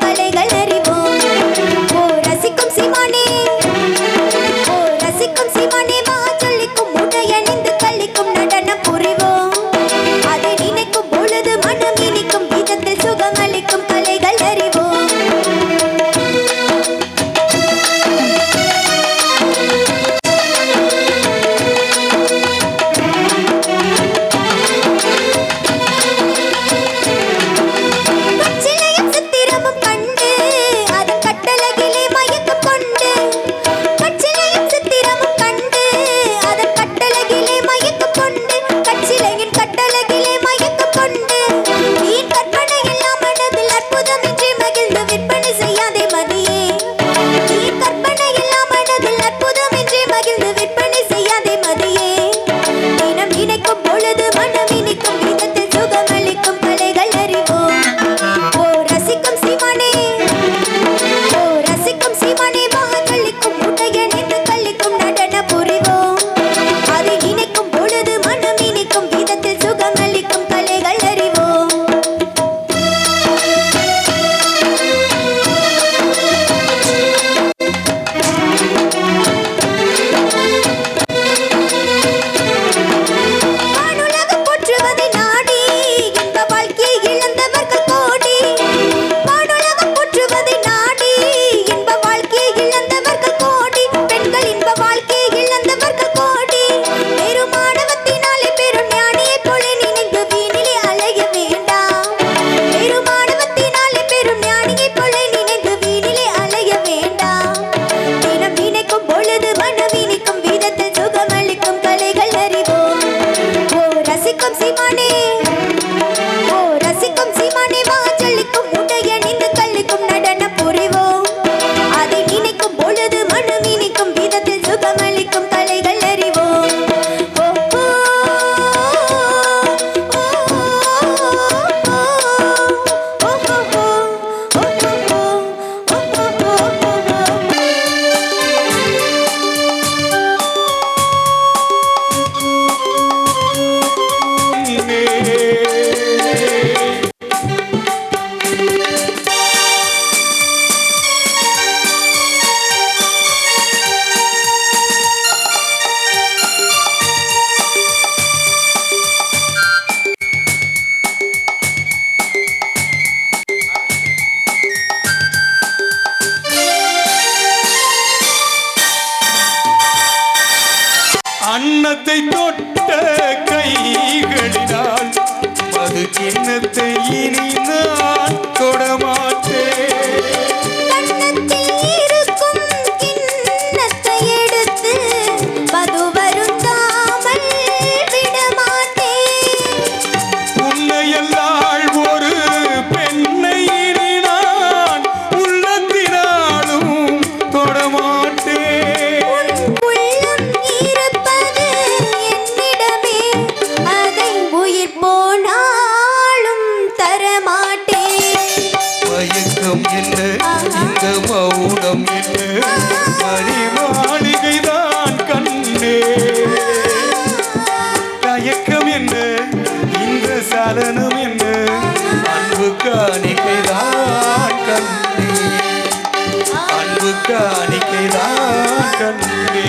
படை கையளிக்கும் நடன புரிவோம். அதை இணைக்கும் பொழுது மனம் இணைக்கும் விதத்தில் சுகமளிக்கும் கிண்ணத்தை தொட்ட கைகளினால் மது கிண்ணத்தை வரமாட்டேன் மயக்கம் என்ன இந்த மௌனம் என்ன மணிமாளிகைதான் கண்ணே. தயக்கம் என்ன இந்த கண்ணே.